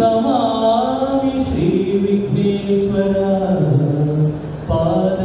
ನಮಾಮಿ ಶ್ರೀ ವಿಘ್ನೇಶ್ವರ ಪಾದ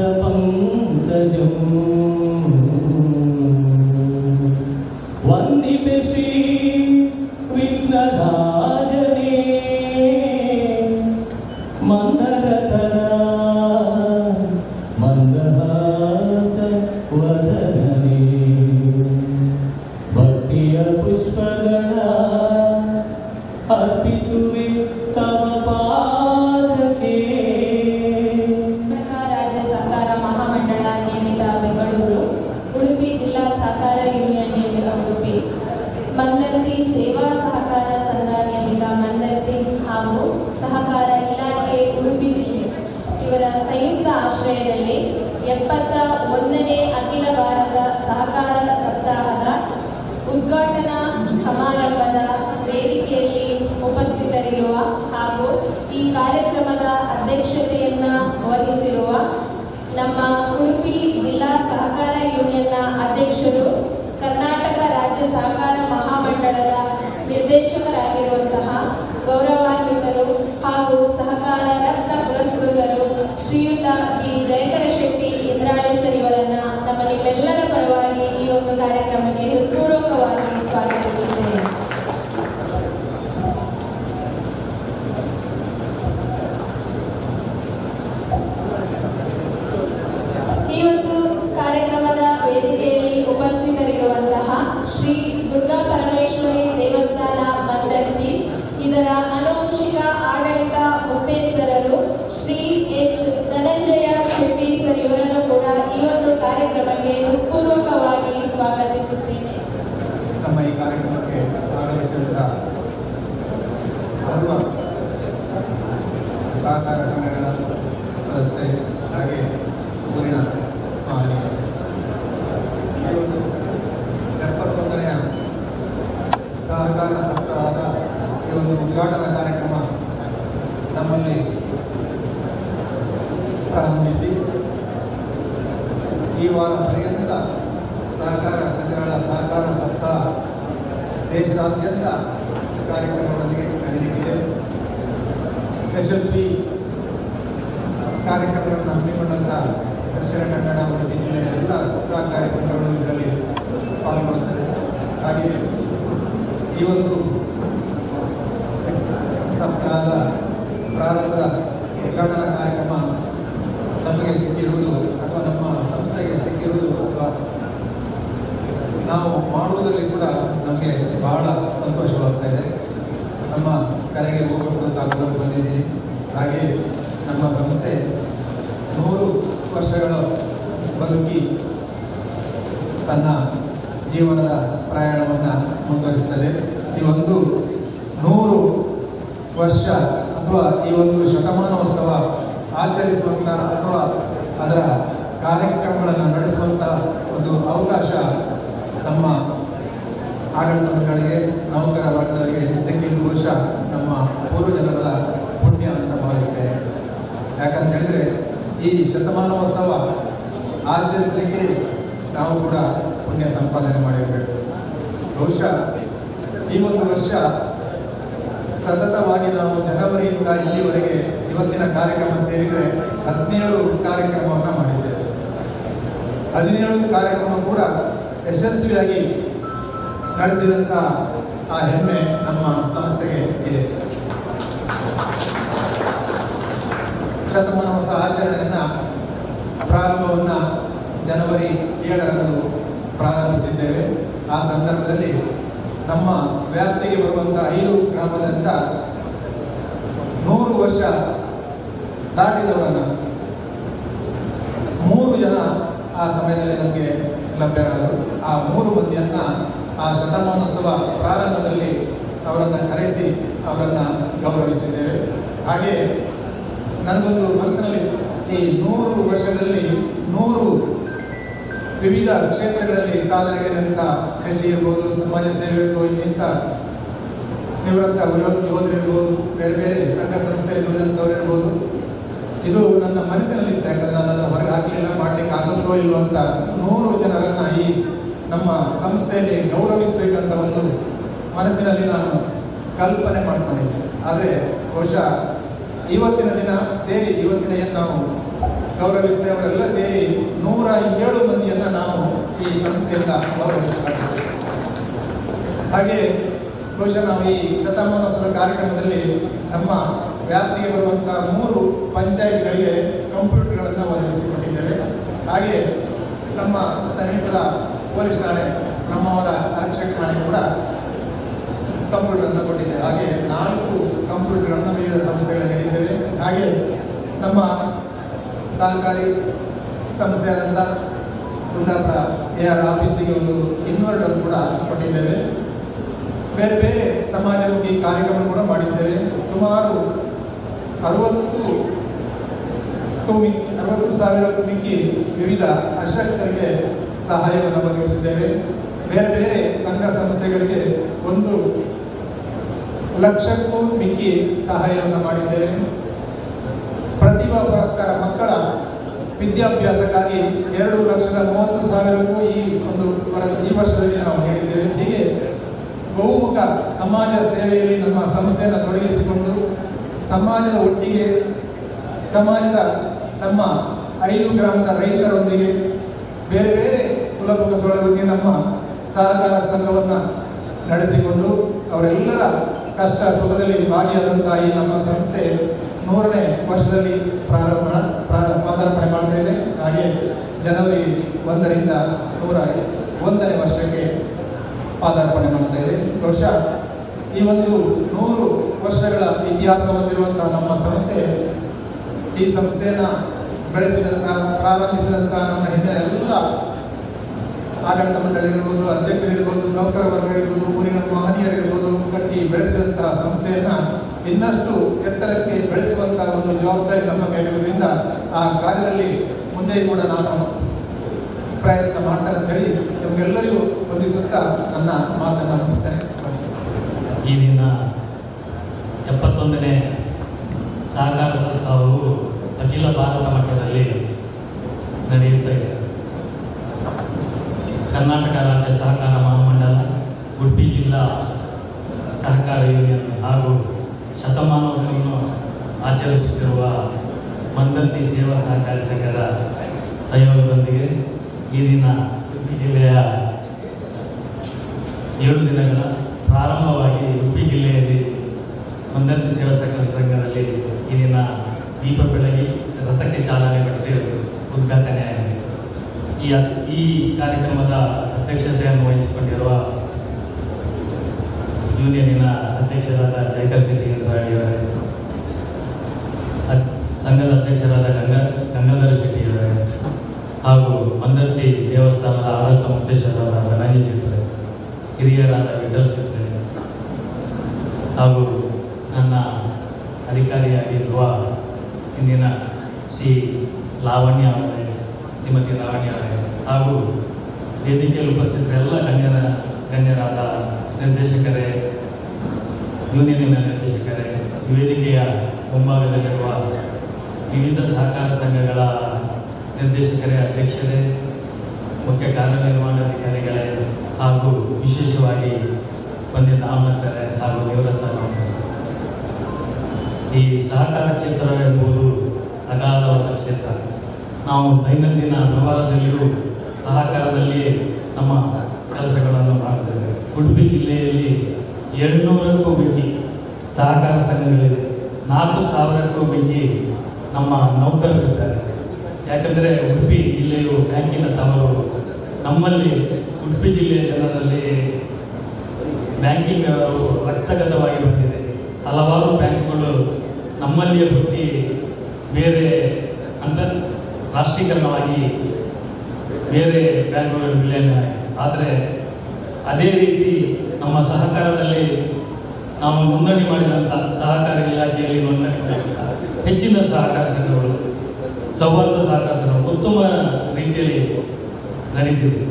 ಸಂಯುಕ್ತ ಆಶ್ರಯದಲ್ಲಿ ಎಪ್ಪತ್ತ ಒಂದನೇ ಅಖಿಲ ಭಾರತ ಸಹಕಾರ ಸಪ್ತಾಹದ ಉದ್ಘಾಟನಾ ಸಮಾರಂಭದ ವೇದಿಕೆಯಲ್ಲಿ ಉಪಸ್ಥಿತರಿರುವ ಹಾಗೂ ಈ ಕಾರ್ಯಕ್ರಮದ ಅಧ್ಯಕ್ಷತೆಯನ್ನ ವಹಿಸಿರುವ ನಮ್ಮ ಉಡುಪಿ ಜಿಲ್ಲಾ ಸಹಕಾರ ಯೂನಿಯನ್ನ ಅಧ್ಯಕ್ಷರು ಕರ್ನಾಟಕ ರಾಜ್ಯ ಸಹಕಾರ ಮಹಾಮಂಡಳದ ನಿರ್ದೇಶಕರಾಗಿರುವಂತಹ ಗೌರವಾನ್ವಿತರು ಹಾಗೂ ಸಹಕಾರ ರತ್ನ ಪುರಸ್ಕೃತರು ಶ್ರೀಯುತ ಈ ಜಯಕರ ಶೆಟ್ಟಿ ಇಂದ್ರಾಳಿ ಸರ್ ನಮ್ಮ ನಿಮ್ಮೆಲ್ಲರ ಪರವಾಗಿ ಈ ಒಂದು ಕಾರ್ಯಕ್ರಮಕ್ಕೆ ಹೃತ್ಪೂರ್ವಕವಾಗಿ ಸ್ವಾಗತಿಸುತ್ತೇನೆ ಈ ಒಂದು ಕಾರ್ಯಕ್ರಮದ ವೇದಿಕೆಯಲ್ಲಿ ಉಪಸ್ಥಿತರಿರುವಂತಹ ಶ್ರೀ ದುರ್ಗಾ ಪರಮೇಶ್ವರಿ ದೇವಸ್ಥಾನ ಮಂದರ್ತಿ ಇದರ ಆನುವಂಶಿಕ ಆಡಳಿತ ಮುಕ್ತೇಶ್ವರರು ಶ್ರೀ ಎಚ್ ಧನಂಜಯ ಶೆಟ್ಟಿ ಸರ್ ಇವರನ್ನು ಕೂಡ ಈ ಒಂದು ಕಾರ್ಯಕ್ರಮಕ್ಕೆ ಹೃತ್ಪೂರ್ವಕವಾಗಿ ಸ್ವಾಗತಿಸುತ್ತೇನೆ ನಮ್ಮ ಈ ಕಾರ್ಯಕ್ರಮಕ್ಕೆ ಆಗಮಿಸಿದ ಸರ್ವ ಸಹಕಾರ ಸಂಘಗಳ ಸದಸ್ಯೆ ಹಾಗೆ ಊರಿನ ಮಹನೀಯರು. ಈ ಒಂದು ಎಪ್ಪತ್ತೊಂದನೆಯ ಸಹಕಾರ ಸಪ್ತಾಹದ ಈ ಒಂದು ಉದ್ಘಾಟನಾ ಕಾರ್ಯಕ್ರಮ ನಮ್ಮಲ್ಲಿ ಪ್ರಾರಂಭಿಸಿ. ಈ ವಾರ ಪರ್ಯಂತ ಸಹಕಾರ ಸಂಘಗಳ ಸಹಕಾರ ಸಪ್ತಾಹ ದೇಶದಾದ್ಯಂತ ಕಾರ್ಯಕ್ರಮಗಳಿಗೆ ನಡೆಯಲಿದೆ. ಯಶಸ್ವಿ ಕಾರ್ಯಕ್ರಮಗಳನ್ನು ಹಮ್ಮಿಕೊಂಡಂಥ ದಕ್ಷಿಣ ಕನ್ನಡ ಮತ್ತು ಜಿಲ್ಲೆಯ ಎಲ್ಲ ಸಹಕಾರಿ ಸಂಘಗಳು ಇದರಲ್ಲಿ ಪಾಲ್ಗೊಳ್ಳುತ್ತವೆ. ಹಾಗೆಯೇ ಈ ಒಂದು ಸಪ್ತಾಹದ ಪ್ರಾರಂಭದ ಉದ್ಘಾಟನಾ ಕಾರ್ಯಕ್ರಮ ನಮಗೆ ಸಿಕ್ಕಿರುವುದು ಅಥವಾ ನಮ್ಮ ಸಂಸ್ಥೆಗೆ ಸಿಕ್ಕಿರುವುದು ಅಥವಾ ನಾವು ಮಾಡುವುದರಲ್ಲಿ ಕೂಡ ನಮಗೆ ಬಹಳ ಸಂತೋಷವಾಗ್ತಾ ಇದೆ ನಮ್ಮ ಕರೆಗೆ ಹೋಗ್ಬಿಟ್ಟು ತಾವು ಬಂದಿದ್ದೀವಿ ಹಾಗೆ ನಮ್ಮ ಸಂಸ್ಥೆ ನೂರು ವರ್ಷಗಳ ಬದುಕಿ ತನ್ನ ಜೀವನದ ಪ್ರಯಾಣವನ್ನು ಮುಂದುವರಿಸ್ತದೆ. ಈ ಒಂದು ನೂರು ವರ್ಷ ಅಥವಾ ಈ ಒಂದು ಶತಮಾನೋತ್ಸವ ಆಚರಿಸುವಂಥ ಅಥವಾ ಅದರ ಕಾರ್ಯಕ್ರಮಗಳನ್ನು ನಡೆಸುವಂಥ ಒಂದು ಅವಕಾಶ ನಮ್ಮ ಆಡಳಿತಗಳಿಗೆ ನೌಕರ ವರ್ಗದವರಿಗೆ ಸಿಕ್ಕಿದ್ದು ಬಹುಶಃ ನಮ್ಮ ಪೂರ್ವಜನರ ಪುಣ್ಯ ಅಂತ ಭಾವಿಸ್ತೇನೆ ಯಾಕಂತ ಹೇಳಿದ್ರೆ ಈ ಶತಮಾನೋತ್ಸವ ಆಚರಿಸಲಿಕ್ಕೆ ನಾವು ಕೂಡ ಪುಣ್ಯ ಸಂಪಾದನೆ ಮಾಡಿರಬೇಕು. ಬಹುಶಃ ಈ ಒಂದು ವರ್ಷ ಸತತವಾಗಿ ನಾವು ಜನವರಿಯಿಂದ ಇಲ್ಲಿವರೆಗೆ ಇವತ್ತಿನ ಕಾರ್ಯಕ್ರಮ ಸೇರಿದರೆ ಹದಿನೇಳು ಕಾರ್ಯಕ್ರಮವನ್ನು ಮಾಡಿದ್ದೇವೆ. ಹದಿನೇಳು ಕಾರ್ಯಕ್ರಮ ಕೂಡ ಯಶಸ್ವಿಯಾಗಿ ನಡೆಸಿದಂಥ ಆ ಹೆಮ್ಮೆ ನಮ್ಮ ಸಂಸ್ಥೆಗೆ ಇದೆ. ಶತಮಾನೋತ್ಸವ ಆಚರಣೆಯನ್ನ ಪ್ರಾರಂಭವನ್ನು ಜನವರಿ ಏಳರಂದು ಪ್ರಾರಂಭಿಸಿದ್ದೇವೆ. ಆ ಸಂದರ್ಭದಲ್ಲಿ ನಮ್ಮ ವ್ಯಾಪ್ತಿಗೆ ಬರುವಂಥ ಐದು ಗ್ರಾಮದಿಂದ ನೂರು ವರ್ಷ ದಾಟಿದವರನ್ನು ಮೂರು ಜನ ಆ ಸಮಯದಲ್ಲಿ ನಮಗೆ ಲಭ್ಯರಾದರು. ಆ ಮೂರು ಮಂದಿಯನ್ನು ಆ ಶತಮಾನೋತ್ಸವ ಪ್ರಾರಂಭದಲ್ಲಿ ಅವರನ್ನು ಕರೆಸಿ ಅವರನ್ನು ಗೌರವಿಸಿದ್ದೇವೆ. ಹಾಗೆ ನನ್ನೊಂದು ಮನಸ್ಸಿನಲ್ಲಿ ಈ ನೂರು ವರ್ಷದಲ್ಲಿ ನೂರು ವಿವಿಧ ಕ್ಷೇತ್ರಗಳಲ್ಲಿ ಸಾಧನೆಗಳಿಂದ ಕೃಷಿ ಇರ್ಬೋದು, ಸಮಾಜ ಸೇವೆ ಇರ್ಬೋದು ಇಂತ ನಿವೃತ್ತ ಯೋಧರಿರ್ಬೋದು, ಬೇರೆ ಬೇರೆ ಸಂಘ ಸಂಸ್ಥೆ ಇರ್ಬೋದು. ಇದು ನನ್ನ ಮನಸ್ಸಿನಲ್ಲಿತ್ತು ಯಾಕಂದ್ರೆ ನನ್ನ ಹೊರಗೆ ಹಾಕಲಿಲ್ಲ, ಮಾಡ್ಲಿಕ್ಕೆ ಆಗುತ್ತೋ ಇಲ್ವೋ ಅಂತ ನೂರು ಜನರನ್ನ ಈ ನಮ್ಮ ಸಂಸ್ಥೆಯಲ್ಲಿ ಗೌರವಿಸಬೇಕಂತ ಒಂದು ಮನಸ್ಸಿನಲ್ಲಿ ನಾನು ಕಲ್ಪನೆ ಮಾಡ್ಕೊಂಡಿದ್ದೆ. ಆದರೆ ಬಹುಶಃ ಇವತ್ತಿನ ದಿನ ಸೇರಿ ಇವತ್ತಿನ ನಾವು ಅವರೆಲ್ಲ ಸೇರಿ ನೂರ ಏಳು ಮಂದಿಯನ್ನು ನಾವು ಈ ಸಂಸ್ಥೆಯಿಂದ ಗೌರವಿಸಲಾಗಿದೆ ಹಾಗೆ ಬಹುಶಃ ನಾವು ಈ ಶತಮಾನೋತ್ಸವ ಕಾರ್ಯಕ್ರಮದಲ್ಲಿ ನಮ್ಮ ವ್ಯಾಪ್ತಿಗೆ ಬರುವಂಥ ಮೂರು ಪಂಚಾಯತ್ಗಳಿಗೆ ಕಂಪ್ಯೂಟರ್ಗಳನ್ನು ಒದಗಿಸಿಕೊಟ್ಟಿದ್ದೇವೆ. ಹಾಗೆ ನಮ್ಮ ಸಮೀಪದ ಪೊಲೀಸ್ ಠಾಣೆ ಬ್ರಹ್ಮಾವರ ಆರಕ್ಷಕ ಠಾಣೆ ಕೂಡ ಕಂಪ್ಯೂಟರನ್ನು ಕೊಟ್ಟಿದೆ. ಹಾಗೆ ನಾಲ್ಕು ಕಂಪ್ಯೂಟರ್ಗಳನ್ನು ವಿವಿಧ ಸಂಸ್ಥೆಗಳಲ್ಲಿ ನೀಡಿದ್ದೇವೆ. ಹಾಗೆ ನಮ್ಮ ಸಹಕಾರಿ ಸಂಸ್ಥೆಯಾದಂಥ ಉನ್ನತ ಎ ಆರ್ ಆಫೀಸಿಗೆ ಒಂದು ಇನ್ವರ್ಟರ್ ಕೂಡ ಕೊಟ್ಟಿದ್ದೇವೆ. ಬೇರೆ ಬೇರೆ ಸಮಾಜಮುಖಿ ಕಾರ್ಯಕ್ರಮ ಕೂಡ ಮಾಡಿದ್ದೇವೆ. ಸುಮಾರು ಅರವತ್ತು ಕುಮಿ, ಅರವತ್ತು ಸಾವಿರ ಮಿಕ್ಕಿ ವಿವಿಧ ಅಶಕ್ತರಿಗೆ ಸಹಾಯವನ್ನು ಒದಗಿಸಿದ್ದೇವೆ. ಬೇರೆ ಬೇರೆ ಸಂಘ ಸಂಸ್ಥೆಗಳಿಗೆ ಒಂದು ಲಕ್ಷಕ್ಕೂ ಮಿಕ್ಕಿ ಸಹಾಯವನ್ನು ಮಾಡಿದ್ದೇವೆ. ಪ್ರತಿಭಾ ಪುರಸ್ಕಾರ ಮಕ್ಕಳ ವಿದ್ಯಾಭ್ಯಾಸಕ್ಕಾಗಿ ಎರಡು ಲಕ್ಷದ ಮೂವತ್ತು ಸಾವಿರಕ್ಕೂ ಈ ಒಂದು ಈ ವರ್ಷದಲ್ಲಿ ನಾವು ಹೇಳಿದ್ದೇವೆ. ಹೀಗೆ ಬಹುಮುಖ ಸಮಾಜ ಸೇವೆಯಲ್ಲಿ ನಮ್ಮ ಸಂಸ್ಥೆಯನ್ನು ತೊಡಗಿಸಿಕೊಂಡು ಸಮಾಜದ ಒಟ್ಟಿಗೆ ಸಮಾಜದ ನಮ್ಮ ಐದು ಗ್ರಾಮದ ರೈತರೊಂದಿಗೆ ಬೇರೆ ಬೇರೆ ಕುಲಪುಕಸೊಳಗೆ ನಮ್ಮ ಸಹಕಾರ ಸಂಘವನ್ನು ನಡೆಸಿಕೊಂಡು ಅವರೆಲ್ಲರ ಕಷ್ಟ ಸುಖದಲ್ಲಿ ಭಾಗಿಯಾದಂತಹ ಈ ನಮ್ಮ ಸಂಸ್ಥೆ ನೂರನೇ ವರ್ಷದಲ್ಲಿ ಪ್ರಾರಂಭ ಪ್ರಾರ- ಮಾಡ್ತೇವೆ ಹಾಗೆ ಜನವರಿ ಒಂದರಿಂದ ನೂರ ಒಂದನೇ ವರ್ಷಕ್ಕೆ ಪಾದಾರ್ಪಣೆ ಮಾಡ್ತೇವೆ ಬಹುಶಃ ಈ ಒಂದು ನೂರು ವರ್ಷಗಳ ಇತಿಹಾಸ ಹೊಂದಿರುವಂತಹ ನಮ್ಮ ಸಂಸ್ಥೆ, ಈ ಸಂಸ್ಥೆಯನ್ನ ಬೆಳೆಸಿದಂತಹ ಪ್ರಾರಂಭಿಸಿದಂತಹ ನಮ್ಮ ಹಿಂದೆ ಎಲ್ಲ ಆಡಳಿತ ಮಂಡಳಿ ಇರ್ಬೋದು ಅಧ್ಯಕ್ಷರಿರ್ಬೋದು ನೌಕರ ವರ್ಗ ಇರ್ಬೋದು, ಊರಿನ ಮಹನೀಯರಿರ್ಬೋದು ಕಟ್ಟಿ ಬೆಳೆಸಿದಂತಹ ಸಂಸ್ಥೆಯನ್ನು ಇನ್ನಷ್ಟು ಎತ್ತರಕ್ಕೆ ಬೆಳೆಸುವಂತಹ ಒಂದು ಜವಾಬ್ದಾರಿ ನಮ್ಮ ಮೇಲಿರುವುದರಿಂದ ಆ ಕಾರ್ಯದಲ್ಲಿ ಮುಂದೆ ಕೂಡ ನಾನು ಪ್ರಯತ್ನ ಮಾಡ್ತೇನೆ ಅಂತ ಹೇಳಿ ನಿಮಗೆಲ್ಲರಿಗೂ ವಂದಿಸುತ್ತಾ ನನ್ನ ಮಾತನ್ನು ಮುಗಿಸ್ತೇನೆ. ಈ ದಿನ ಎಪ್ಪತ್ತೊಂದನೇ ಸಹಕಾರ ಸಪ್ತಾಹವು ಅಖಿಲ ಭಾರತ ಮಟ್ಟದಲ್ಲಿ ನಡೆಯುತ್ತದೆ ಕರ್ನಾಟಕ ರಾಜ್ಯ ಸಹಕಾರ ಮಹಾಮಂಡಲ, ಉಡುಪಿ ಜಿಲ್ಲಾ ಸಹಕಾರ ಯೂನಿಯನ್ ಹಾಗೂ ಶತಮಾನೋತ್ಸವವನ್ನು ಆಚರಿಸುತ್ತಿರುವ ಮಂದರ್ತಿ ಸೇವಾ ಸಹಕಾರಿ ಸಂಘದ ಸಹಯೋಗದೊಂದಿಗೆ ಈ ದಿನ ಉಡುಪಿ ಜಿಲ್ಲೆಯ ಏಳು ದಿನಗಳ ಪ್ರಾರಂಭವಾಗಿ ಉಡುಪಿ ಜಿಲ್ಲೆಯಲ್ಲಿ ಮಂದರ್ತಿ ಸೇವಾ ಸಹಕಾರ ಸಂಘದಲ್ಲಿ ಈ ದಿನ ದೀಪ ಬೆಳಗಿ ರಥಕ್ಕೆ ಚಾಲನೆ ಕೊಟ್ಟು ಉದ್ಘಾಟನೆಯಾಗಿದೆ ಈ ಈ ಕಾರ್ಯಕ್ರಮದ ಅಧ್ಯಕ್ಷತೆಯನ್ನು ವಹಿಸಿಕೊಂಡಿರುವ ಯೂನಿಯನ್ನಿನ ಅಧ್ಯಕ್ಷರಾದ ಜೈಕರ್ ಸಿದ್ದಿ ಅದ್- ಸಂಘದ ಅಧ್ಯಕ್ಷರಾದ ಗಂಗ ಗಂಗಾಧರ ಶೆಟ್ಟಿಯವರೇ ಹಾಗೂ ಮಂದರ್ತಿ ದೇವಸ್ಥಾನದ ಆಡಳಿತ ಮುಖ್ಯಸ್ಥರಾದ ಧನಂಜಯ ಶೆಟ್ಟರೆ ಹಿರಿಯರಾದ ವಿಠಲ್ ಶೆಟ್ಟರೆ ಹಾಗೂ ನನ್ನ ಅಧಿಕಾರಿಯಾಗಿರುವ ಇಂದಿನ ಶ್ರೀ ಲಾವಣ್ಯ ಅವರೇ, ಶ್ರೀಮತಿ ಲಾವಣ್ಯ ಅವರೇ ಹಾಗೂ ವೇದಿಕೆಯಲ್ಲಿ ಉಪಸ್ಥಿತರೆಲ್ಲ ಗಣ್ಯರ ಗಣ್ಯರಾದ ನಿರ್ದೇಶಕರೇ ಯೂನಿಯನ್ನಿನ ನಿರ್ದೇಶಕರೇ ವೇದಿಕೆಯ ಮುಂಭಾಗದಲ್ಲಿರುವ ವಿವಿಧ ಸಹಕಾರ ಸಂಘಗಳ ನಿರ್ದೇಶಕರೇ, ಅಧ್ಯಕ್ಷರೇ, ಮುಖ್ಯ ಕಾರ್ಯನಿರ್ವಹಣಾಧಿಕಾರಿಗಳೇ ಹಾಗೂ ವಿಶೇಷವಾಗಿ ಬಂದಿದ್ದ ಆಮಂತರೇ ಹಾಗೂ ನಿವೃತ್ತ. ಈ ಸಹಕಾರ ಕ್ಷೇತ್ರ ಎಂಬುದು ಅಗಾಧವಾದ ಕ್ಷೇತ್ರ. ನಾವು ದೈನಂದಿನ ವ್ಯವಹಾರದಲ್ಲಿಯೂ ಸಹಕಾರದಲ್ಲಿ ನಮ್ಮ ಕೆಲಸಗಳನ್ನು ಮಾಡುತ್ತೇವೆ ಉಡುಪಿ ಜಿಲ್ಲೆಯಲ್ಲಿ ಎರಡುನೂರಕ್ಕೂ ಮಿಕ್ಕಿ ಸಹಕಾರ ಸಂಘಗಳಿವೆ. ನಾಲ್ಕು ಸಾವಿರಕ್ಕೂ ಮಿಕ್ಕಿ ನಮ್ಮ ನೌಕರರಿದ್ದಾರೆ ಯಾಕಂದರೆ ಉಡುಪಿ ಜಿಲ್ಲೆಯು ಬ್ಯಾಂಕಿನ ತವರು. ನಮ್ಮಲ್ಲಿ ಉಡುಪಿ ಜಿಲ್ಲೆಯ ಜನರಲ್ಲಿ ಬ್ಯಾಂಕಿಂಗ್ ರಕ್ತಗತವಾಗಿ ಬಂದಿದೆ ಹಲವಾರು ಬ್ಯಾಂಕ್ಗಳು ನಮ್ಮಲ್ಲಿಯೇ ಹುಟ್ಟಿ ಬೇರೆ ಅಂತ ರಾಷ್ಟ್ರೀಕರಣವಾಗಿ ಬೇರೆ ಬ್ಯಾಂಕ್ಗಳು ವಿಲೀನ ಆದರೆ ಅದೇ ರೀತಿ ನಮ್ಮ ಸಹಕಾರದಲ್ಲಿ ನಾವು ನೋಂದಣಿ ಮಾಡಿದಂಥ ಸಹಕಾರ ಇಲಾಖೆಯಲ್ಲಿ ನೋಂದಣಿ ಮಾಡಿದಂಥ ಹೆಚ್ಚಿನ ಸಹಕಾರ ಸಂಘಗಳು, ಸೌಹಾರ್ದ ಸಹಕಾರ ಸಂಘಗಳು ಉತ್ತಮ ರೀತಿಯಲ್ಲಿ ನಡೀತಿದೆ.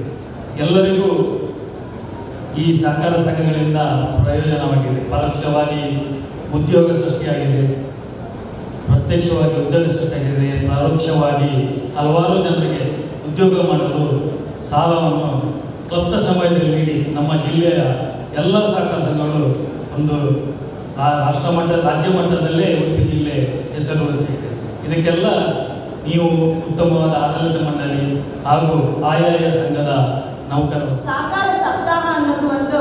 ಎಲ್ಲರಿಗೂ ಈ ಸಹಕಾರ ಸಂಘಗಳಿಂದ ಪ್ರಯೋಜನವಾಗಿದೆ ಪರೋಕ್ಷವಾಗಿ ಉದ್ಯೋಗ ಸೃಷ್ಟಿಯಾಗಿದೆ. ಪ್ರತ್ಯಕ್ಷವಾಗಿ ಉದ್ಯೋಗ ಸೃಷ್ಟಿಯಾಗಿದೆ. ಪರೋಕ್ಷವಾಗಿ ಹಲವಾರು ಜನರಿಗೆ ಉದ್ಯೋಗ ಮಾಡಲು ಸಾಲವನ್ನು ಕ್ಲಪ್ತ ಸಮಯದಲ್ಲಿ ನೀಡಿ ನಮ್ಮ ಜಿಲ್ಲೆಯ ಎಲ್ಲ ಸಹಕಾರ ಸಂಘಗಳು ಒಂದು ರಾಷ್ಟ್ರ ಮಟ್ಟ ರಾಜ್ಯ ಮಟ್ಟದಲ್ಲೇ ಉಡುಪಿ ಜಿಲ್ಲೆ ಹೆಸರು ಇದಕ್ಕೆಲ್ಲ ನೀವು ಉತ್ತಮವಾದ ಆಡಳಿತ ಮಂಡಳಿ ಹಾಗೂ ಆಯಾಯ ಸಂಘದ ನೌಕರರು. ಸಹಕಾರ ಸಪ್ತಾಹ ಅನ್ನೋದು ಒಂದು,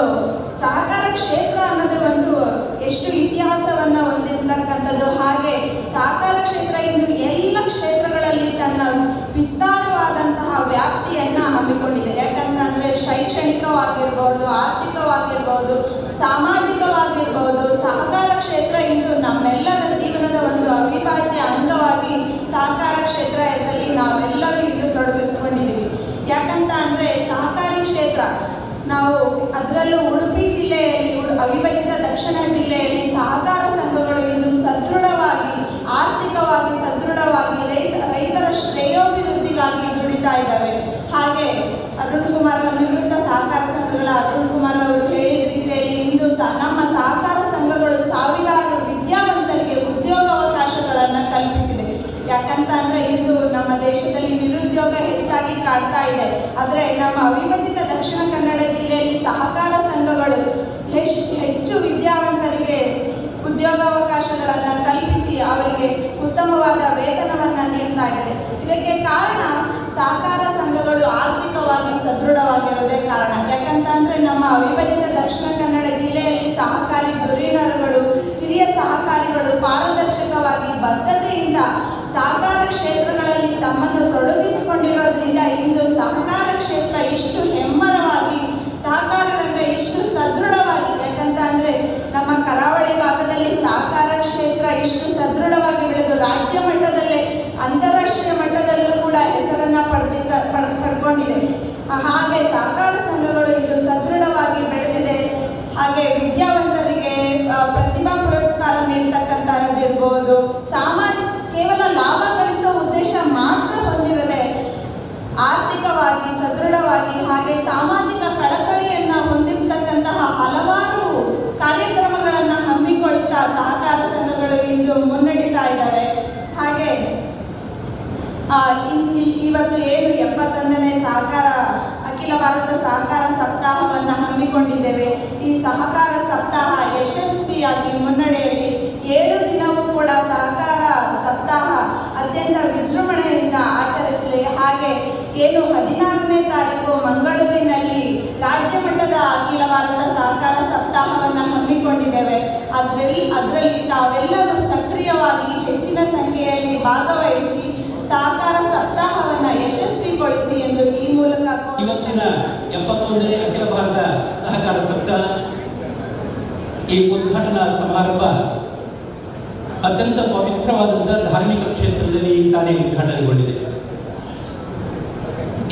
ಸಹಕಾರ ಕ್ಷೇತ್ರ ಅನ್ನೋದು ಒಂದು ಎಷ್ಟು ಇತಿಹಾಸವನ್ನ ಹೊಂದಿರ್ತಕ್ಕಂಥದ್ದು ಹಾಗೆ ಸಹಕಾರ ಕ್ಷೇತ್ರ ಇಂದು ಎಲ್ಲ ಕ್ಷೇತ್ರಗಳಲ್ಲಿ ತನ್ನ ವಿಸ್ತಾರವಾದಂತಹ ವ್ಯಾಪ್ತಿಯನ್ನ ಹಮ್ಮಿಕೊಂಡಿದೆ ಯಾಕಂತಂದ್ರೆ ಶೈಕ್ಷಣಿಕವಾಗಿರ್ಬೋದು ಆರ್ಥಿಕವಾಗಿರ್ಬೋದು ಸಾಮಾಜಿಕವಾಗಿರ್ಬೋದು ಸಹಕಾರ ಕ್ಷೇತ್ರ ಇಂದು ನಮ್ಮೆಲ್ಲರ ಜೀವನದ ಒಂದು ಅವಿಭಾಜ್ಯ ಅಂಗವಾಗಿ ಸಹಕಾರ ಕ್ಷೇತ್ರದಲ್ಲಿ ನಾವೆಲ್ಲರೂ ಇಂದು ತೊಡಗಿಸ್ಕೊಂಡಿದ್ದೀವಿ ಯಾಕಂತ ಅಂದ್ರೆ ಸಹಕಾರಿ ಕ್ಷೇತ್ರ ನಾವು ಅದರಲ್ಲೂ ಉಡುಪಿ ಜಿಲ್ಲೆಯಲ್ಲಿ ಅವಿಭಜಿತ ದಕ್ಷಿಣ ಜಿಲ್ಲೆಯಲ್ಲಿ ಸಹಕಾರ ಸಂಘಗಳು ಇಂದು ಸದೃಢವಾಗಿ, ಆರ್ಥಿಕವಾಗಿ ಸದೃಢವಾಗಿ, ರೈತ, ರೈತರ ಶ್ರೇಯೋಭಿವೃದ್ಧಿಗಾಗಿ ದುಡಿತಾ ಇದ್ದಾವೆ. ಹಾಗೆ ಅರುಣ್ ಕುಮಾರ್ ನಿವೃತ್ತ ಸಹಕಾರ ಸಂಘಗಳ, ಅರುಣ್ ಕುಮಾರ್ ಅವರು ಹೇಳಿದ ರೀತಿಯಲ್ಲಿ ಇಂದು ನಮ್ಮ ಸಹಕಾರ ಸಂಘಗಳು ಸಾವಿರಾರು ವಿದ್ಯಾವಂತರಿಗೆ ಉದ್ಯೋಗಾವಕಾಶಗಳನ್ನು ಕಲ್ಪಿಸಿದೆ. ಯಾಕಂತ ಅಂದ್ರೆ ಇಂದು ನಮ್ಮ ದೇಶದಲ್ಲಿ ನಿರುದ್ಯೋಗ ಹೆಚ್ಚಾಗಿ ಕಾಡ್ತಾ ಇದೆ. ಆದರೆ ನಮ್ಮ ಅವಿಭಜಿತ ದಕ್ಷಿಣ ಕನ್ನಡ ಜಿಲ್ಲೆಯಲ್ಲಿ ಸಹಕಾರ ಹೆಚ್ಚು ಹೆಚ್ಚು ವಿದ್ಯಾವಂತರಿಗೆ ಉದ್ಯೋಗಾವಕಾಶಗಳನ್ನು ಕಲ್ಪಿಸಿ ಅವರಿಗೆ ಉತ್ತಮವಾದ ವೇತನವನ್ನು ನೀಡ್ತಾ ಇದೆ. ಇದಕ್ಕೆ ಕಾರಣ ಸಹಕಾರ ಸಂಘಗಳು ಆರ್ಥಿಕವಾಗಿ ಸದೃಢವಾಗಿರೋದೇ ಕಾರಣ. ಯಾಕಂತಂದ್ರೆ ನಮ್ಮ ಅವಿಭಜಿತ ದಕ್ಷಿಣ ಕನ್ನಡ ಜಿಲ್ಲೆಯಲ್ಲಿ ಸಹಕಾರಿ ಧುರೀಣರುಗಳು, ಹಿರಿಯ ಸಹಕಾರಿಗಳು ಪಾರದರ್ಶಕವಾಗಿ ಬದ್ಧತೆಯಿಂದ ಸಹಕಾರ ಕ್ಷೇತ್ರಗಳಲ್ಲಿ ತಮ್ಮನ್ನು ತೊಡಗಿಸಿಕೊಂಡಿರೋದ್ರಿಂದ ಇಂದು ಸಹಕಾರ ಕ್ಷೇತ್ರ ಇಷ್ಟು ಹೆಮ್ಮರವಾಗಿ ಸಹಕಾರ ರಂಗ ಇಷ್ಟು ಸದೃಢವಾಗಿ ಯಾಕಂತ ಅಂದ್ರೆ ನಮ್ಮ ಕರಾವಳಿ ಭಾಗದಲ್ಲಿ ಸಹಕಾರ ಕ್ಷೇತ್ರ ಇಷ್ಟು ಸದೃಢವಾಗಿ ಬೆಳೆದು ರಾಜ್ಯ ಮಟ್ಟದಲ್ಲೇ, ಅಂತಾರಾಷ್ಟ್ರೀಯ ಮಟ್ಟದಲ್ಲೂ ಕೂಡ ಹೆಸರನ್ನ ಪಡೆದಿದ್ದ ಪಡ್- ಪಡ್ಕೊಂಡಿದೆ. ಹಾಗೆ ಸಹಕಾರ ಸಂಘಗಳು ಇಂದು ಸದೃಢವಾಗಿ ಬೆಳೆದಿದೆ. ಹಾಗೆ ವಿದ್ಯಾವಂತರಿಗೆ ಪ್ರತಿಭಾ ಪುರಸ್ಕಾರ ನೀಡ್ತಕ್ಕಂತಹದ್ದಿರ್ಬೋದು ಸಾಮಾಜಿಕ ಕೇವಲ ಲಾಭ ಗಳಿಸುವ ಉದ್ದೇಶ ಮಾತ್ರ ಹೊಂದಿರದೆ, ಆರ್ಥಿಕವಾಗಿ ಸದೃಢವಾಗಿ, ಹಾಗೆ ಸಾಮಾಜಿಕ ಕಳಕಳಿಯನ್ನ ಹೊಂದಿರತಕ್ಕಂತಹ ಹಲವಾರು ಕಾರ್ಯಕ್ರಮಗಳನ್ನು ಹಮ್ಮಿಕೊಳ್ತಾ ಸಹಕಾರ ಸಂಘಗಳು ಇಂದು ಮುನ್ನಡೀತಾ ಇದ್ದಾವೆ ಹಾಗೆ ಆ, ಇನ್- ಇ- ಇವತ್ತು ಏನು ಎಪ್ಪತ್ತೊಂದನೇ ಸಹಕಾರ, ಅಖಿಲ ಭಾರತ ಸಹಕಾರ ಸಪ್ತಾಹವನ್ನು ಹಮ್ಮಿಕೊಂಡಿದ್ದೇವೆ. ಈ ಸಹಕಾರ ಸಪ್ತಾಹ ಯಶಸ್ವಿಯಾಗಿ ಮುನ್ನಡೆಯಲ್ಲಿ ಏಳು ದಿನವೂ ಕೂಡ ಸಹಕಾರ ಸಪ್ತಾಹ ಅತ್ಯಂತ ವಿಜೃಂಭಣೆಯಿಂದ ಆಚರಿಸಲಿ ಹಾಗೆ ಏನು ಹದಿನಾರನೇ ತಾರೀಕು ಮಂಗಳೂರಿನಲ್ಲಿ ರಾಜ್ಯ ಮಟ್ಟದ ಅಖಿಲ ಭಾರತ ಸಹಕಾರ ಸಪ್ತಾಹವನ್ನು ಹಮ್ಮಿಕೊಂಡಿದ್ದೇವೆ. ಅದರಲ್ಲಿ ಅದರಲ್ಲಿ ತಾವೆಲ್ಲರೂ ಸಕ್ರಿಯವಾಗಿ ಹೆಚ್ಚಿನ ಸಂಖ್ಯೆಯಲ್ಲಿ ಭಾಗವಹಿಸಿ ಸಹಕಾರ ಸಪ್ತಾಹವನ್ನ ಯಶಸ್ವಿಗೊಳಿಸಿ ಎಂದು ಈ ಮೂಲಕ ಇವತ್ತಿನ ಎಪ್ಪತ್ತೊಂದನೇ ಅಖಿಲ ಭಾರತ ಸಹಕಾರ ಸಪ್ತಾಹ ಈ ಉದ್ಘಾಟನಾ ಸಮಾರಂಭ ಅತ್ಯಂತ ಪವಿತ್ರವಾದಂತಹ ಧಾರ್ಮಿಕ ಕ್ಷೇತ್ರದಲ್ಲಿ ತಾನೇ ಉದ್ಘಾಟನೆಗೊಂಡಿದೆ.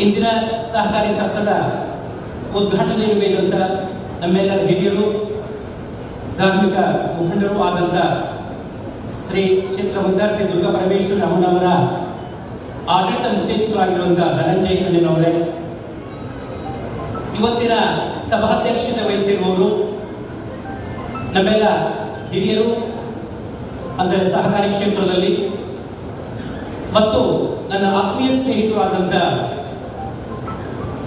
ಇಂದಿನ ಸಹಕಾರಿ ಸಪ್ತದ ಉದ್ಘಾಟನೆ ಮೇಲಂತ ನಮ್ಮೆಲ್ಲ ಹಿರಿಯರು, ಧಾರ್ಮಿಕ ಮುಖಂಡರು ಆದಂಥ ಶ್ರೀ ವಿದ್ಯಾರ್ಥಿ ದುರ್ಗಾ ಪರಮೇಶ್ವರ ಅಮ್ಮನವರ ಆಡಳಿತ ಮುಖ್ಯಸ್ಥರಾಗಿರುವಂತಹ ಧನಂಜಯ ಕಣ್ಣನವರೇ, ಇವತ್ತಿನ ಸಭಾಧ್ಯಕ್ಷತೆ ವಹಿಸಿರುವವರು, ನಮ್ಮೆಲ್ಲ ಹಿರಿಯರು, ಅಂದರೆ ಸಹಕಾರಿ ಕ್ಷೇತ್ರದಲ್ಲಿ, ಮತ್ತು ನನ್ನ ಆತ್ಮೀಯ ಸ್ನೇಹಿತರು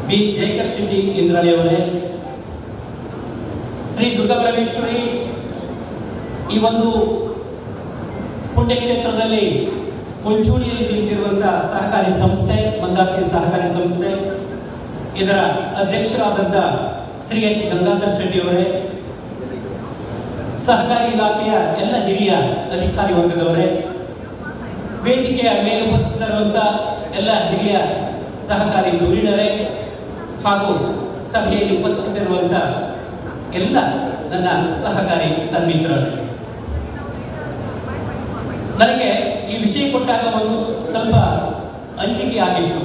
ಬಿ. ಜಯಕರ್ ಶೆಟ್ಟಿ ಇಂದ್ರಾಣಿಯವರೇ ಶ್ರೀ ದುರ್ಗಾಪರಮೇಶ್ವರಿ ಈ ಒಂದು ಪುಣ್ಯಕ್ಷೇತ್ರದಲ್ಲಿ ಮುಂಚೂಣಿಯಲ್ಲಿ ನಿಂತಿರುವಂತಹ ಸಹಕಾರಿ ಸಂಸ್ಥೆ ಮಂದಾರ್ತಿ ಸಹಕಾರಿ ಸಂಸ್ಥೆ, ಇದರ ಅಧ್ಯಕ್ಷರಾದಂಥ ಶ್ರೀ ಎಚ್ ಗಂಗಾಧರ್ ಶೆಟ್ಟಿ ಅವರೇ, ಸಹಕಾರಿ ಇಲಾಖೆಯ ಎಲ್ಲ ಹಿರಿಯ ಅಧಿಕಾರಿ ವರ್ಗದವರೇ, ವೇದಿಕೆಯ ಮೇಲೆ ಉಪಸ್ಥಿತರಿರುವಂಥ ಎಲ್ಲ ಹಿರಿಯ ಸಹಕಾರಿ ಧುರೀಣರೇ ಹಾಗೂ ಸಭೆಯಲ್ಲಿ ಉಪಸ್ಥಿತರಿರುವಂಥ ಎಲ್ಲ ನನ್ನ ಸಹಕಾರಿ ಸನ್ಮಿತ್ರರೇ. ನನಗೆ ಈ ವಿಷಯ ಕೊಟ್ಟಾಗ ಒಂದು ಸ್ವಲ್ಪ ಅಂಜಿಕೆ ಆಗಿತ್ತು.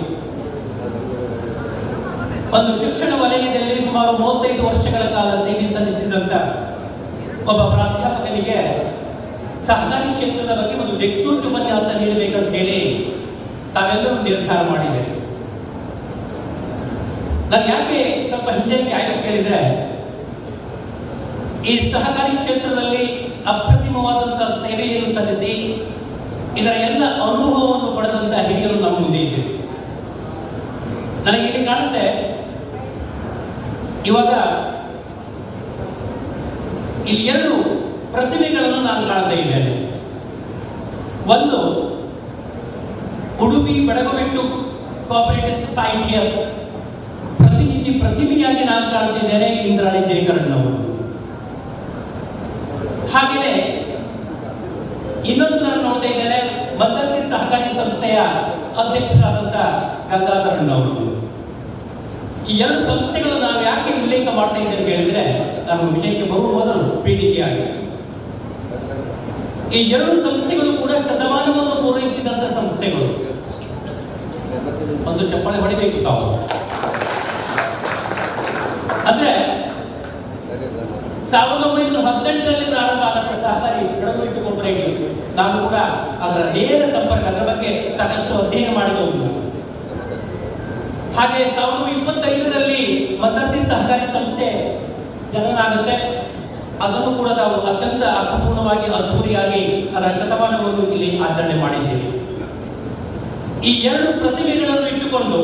ಒಂದು ಶಿಕ್ಷಣ ವಲಯದಲ್ಲಿ ಸುಮಾರು ಮೂವತ್ತೈದು ವರ್ಷಗಳ ಕಾಲ ಸೇವೆ ಸಲ್ಲಿಸಿದಂತ ಒಬ್ಬ ಪ್ರಾಧ್ಯಾಪಕನಿಗೆ ಸಹಕಾರಿ ಕ್ಷೇತ್ರದ ಬಗ್ಗೆ ಒಂದು ಡೆಕ್ಸೂಟ್ ಉಪನ್ಯಾಸ ನೀಡಬೇಕಂತ ಹೇಳಿ ತಾವೆಲ್ಲರೂ ನಿರ್ಧಾರ ಮಾಡಿದ್ದೇವೆ ನಾನು ಯಾಕೆ ಸ್ವಲ್ಪ ಹಿಂಜರಿಕೆ ಆಯ್ತು ಕೇಳಿದ್ರೆ, ಈ ಸಹಕಾರಿ ಕ್ಷೇತ್ರದಲ್ಲಿ ಅಪ್ರತಿಮವಾದಂತಹ ಸೇವೆಯನ್ನು ಸಲ್ಲಿಸಿ ಇದರ ಎಲ್ಲ ಅನುಭವವನ್ನು ಪಡೆದಂತಹ ಹಿರಿಯರು ನಮ್ಮ ಮುಂದೆ ಇದೆ ನನಗೆ ಇಲ್ಲಿ ಕಾಣುತ್ತೆ, ಇವಾಗ ಇಲ್ಲಿ ಎರಡು ಪ್ರತಿಮೆಗಳನ್ನು ನಾನು ಕಾಣ್ತಾ ಇದ್ದೇನೆ. ಒಂದು ಉಡುಪಿ ಬೆಳಗುಬೆಟ್ಟು ಕೋಆಪರೇಟಿವ್ ಸೊಸೈಟಿಯ ಪ್ರತಿನಿಧಿ ಪ್ರತಿಮೆಯಾಗಿ ನಾನು ಕಾಣ್ತಿದ್ದೇನೆ, ಇಂದ್ರಾಣಿ ಜಯಕರಣ್ ಅವರು ಹಾಗೆಯೇ ಇನ್ನೊಂದು ನಾನು ನೋಡ್ತಾ ಇದ್ದೇನೆ ಮದ್ದತಿ ಸಹಕಾರಿ ಸಂಸ್ಥೆಯ ಅಧ್ಯಕ್ಷರಾದಂಥ ಗಂಗಾಧರನ್ ಅವರು ಈ ಎರಡು ಸಂಸ್ಥೆಗಳು ನಾವು ಯಾಕೆ ಉಲ್ಲೇಖ ಮಾಡ್ತಾ ಇದ್ದೇವೆ ಹೇಳಿದ್ರೆ, ನಾನು ವಿಷಯಕ್ಕೆ ಬರುವ ಮೊದಲು ಪೀಠಿಕೆಯಾಗಿ ಈ ಎರಡು ಸಂಸ್ಥೆಗಳು ಕೂಡ ಶತಮಾನವನ್ನು ಪೂರೈಸಿದಂತ ಸಂಸ್ಥೆಗಳು. ಒಂದು ಚಪ್ಪಾಳೆ ಹೊಡಿಬೇಕು ತಾವು. ಅಂದ್ರೆ ಸಾವಿರದ ಒಂಬೈನೂರ ಹದಿನೆಂಟರಲ್ಲಿ ಪ್ರಾರಂಭ ಆದಂತಹ ಸಹಕಾರಿ ಬೆಳಗುವಿಟ್ಟು ಕೋಪರೇಟಿವ್ ನಾನು ಕೂಡ ಅದರ ನೇರ ಸಂಪರ್ಕ, ಅದರ ಬಗ್ಗೆ ಸಾಕಷ್ಟು ಅಧ್ಯಯನ ಮಾಡಿದವರು ಹಾಗೆ ಸಾವಿರದ ಇಪ್ಪತ್ತೈದರಲ್ಲಿ ಮದ್ದತಿ ಸಹಕಾರಿ ಸಂಸ್ಥೆ ಜನನ ಆಗುತ್ತೆ ಅದನ್ನು ಕೂಡ ನಾವು ಅತ್ಯಂತ ಅರ್ಥಪೂರ್ಣವಾಗಿ, ಅದ್ಧೂರಿಯಾಗಿ ಅದರ ಶತಮಾನವನ್ನು ಇಲ್ಲಿ ಆಚರಣೆ ಮಾಡಿದ್ದೇವೆ. ಈ ಎರಡು ಪ್ರತಿಭೆಗಳನ್ನು ಇಟ್ಟುಕೊಂಡು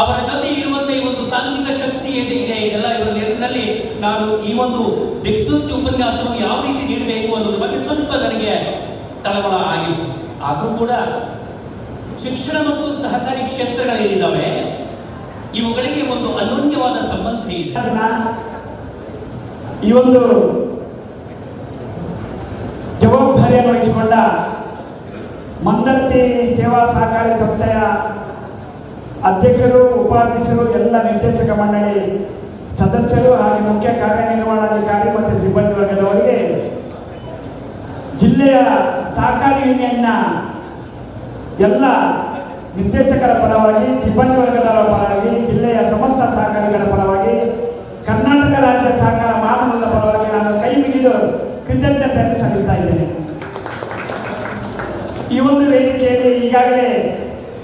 ಅವರ ಜೊತೆ ಇರುವಂತಹ ಒಂದು ಸಾಂಘಿಕ ಶಕ್ತಿ ಏನಿದೆ ಇದೆ, ಇದೆಲ್ಲ ನಿಟ್ಟಿನಲ್ಲಿ ನಾನು ಈ ಒಂದು ದಿಕ್ಸೂಚಿ ಉಪನ್ಯಾಸವನ್ನು ಯಾವ ರೀತಿ ನೀಡಬೇಕು ಅನ್ನೋದ್ರ ಬಗ್ಗೆ ಸ್ವಲ್ಪ ನನಗೆ ತಳಮಳ ಆಗಿತ್ತು ಆದರೂ ಕೂಡ ಶಿಕ್ಷಣ ಮತ್ತು ಸಹಕಾರಿ ಕ್ಷೇತ್ರಗಳೇನಿದ್ದಾವೆ ಇವುಗಳಿಗೆ ಒಂದು ಅನನ್ಯವಾದ ಸಂಬಂಧ ಇದೆ. ಈ ಒಂದು ಜವಾಬ್ದಾರಿಯನ್ನು ವಹಿಸಿಕೊಂಡ ಮಂದರ್ತಿ ಸೇವಾ ಸಹಕಾರಿ ಸಂಸ್ಥೆಯ ಅಧ್ಯಕ್ಷರು, ಉಪಾಧ್ಯಕ್ಷರು, ಎಲ್ಲ ನಿರ್ದೇಶಕ ಮಂಡಳಿ ಸದಸ್ಯರು ಹಾಗೆ ಮುಖ್ಯ ಕಾರ್ಯನಿರ್ವಹಣಾಧಿಕಾರಿ ಮತ್ತು ಸಿಬ್ಬಂದಿ ವರ್ಗದವರಿಗೆ ಜಿಲ್ಲೆಯ ಸಹಕಾರಿ ಯೂನಿಯನ್ನ ಎಲ್ಲ ನಿರ್ದೇಶಕರ ಪರವಾಗಿ, ಸಿಬ್ಬಂದಿ ವರ್ಗದವರ ಪರವಾಗಿ, ಜಿಲ್ಲೆಯ ಸಮಸ್ತ ಸಹಕಾರಿಗಳ ಪರವಾಗಿ, ಕರ್ನಾಟಕ ರಾಜ್ಯ ಸಹಕಾರ ಮಹಾಮಂಡಲದ ಪರವಾಗಿ ನಾನು ಕೈ ಮುಗಿದು ಕೃತಜ್ಞತೆಯನ್ನು ಸಲ್ಲಿಸ್ತಾ ಇದ್ದೇನೆ. ಈ ಒಂದು ವೇದಿಕೆಯಲ್ಲಿ ಈಗಾಗಲೇ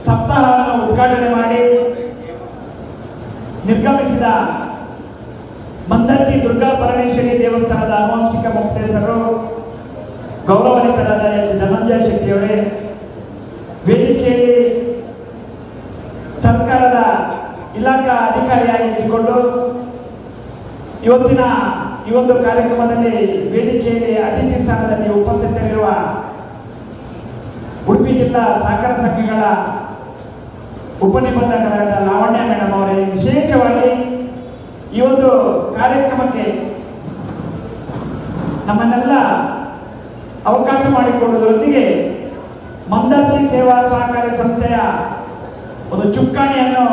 ಸಪ್ತಾಹವನ್ನು ಉದ್ಘಾಟನೆ ಮಾಡಿ ನಿರ್ಗಮಿಸಿದ ಮಂದರ್ತಿ ದುರ್ಗಾ ಪರಮೇಶ್ವರಿ ದೇವಸ್ಥಾನದ ಆನುವಂಶಿಕ ಮುಕ್ತೇಶರು ಗೌರವಾನ್ವಿತರಾದ ಎಚ್ ಧನಂಜಯ ಶೆಟ್ಟಿಯವರೇ, ವೇದಿಕೆಯಲ್ಲಿ ಸರ್ಕಾರದ ಇಲಾಖಾ ಅಧಿಕಾರಿಯಾಗಿ ಇಟ್ಟುಕೊಂಡು ಇವತ್ತಿನ ಈ ಒಂದು ಕಾರ್ಯಕ್ರಮದಲ್ಲಿ ವೇದಿಕೆಯಲ್ಲಿ ಅತಿಥಿ ಸ್ಥಾನದಲ್ಲಿ ಉಪಸ್ಥಿತರಿರುವ ಉಡುಪಿ ಜಿಲ್ಲಾ ಸಹಕಾರ ಸಂಘಗಳ ಉಪನಿಬಂಧಕರಾದ ಲಾವಣ್ಯ ಮೇಡಮ್ ಅವರೇ, ವಿಶೇಷವಾಗಿ ಈ ಒಂದು ಕಾರ್ಯಕ್ರಮಕ್ಕೆ ನಮ್ಮನ್ನೆಲ್ಲ ಅವಕಾಶ ಮಾಡಿಕೊಡುವುದರೊಂದಿಗೆ ಮಂದರ್ತಿ ಸೇವಾ ಸಹಕಾರಿ ಸಂಸ್ಥೆಯ ಒಂದು ಚುಕ್ಕಾಣಿಯನ್ನು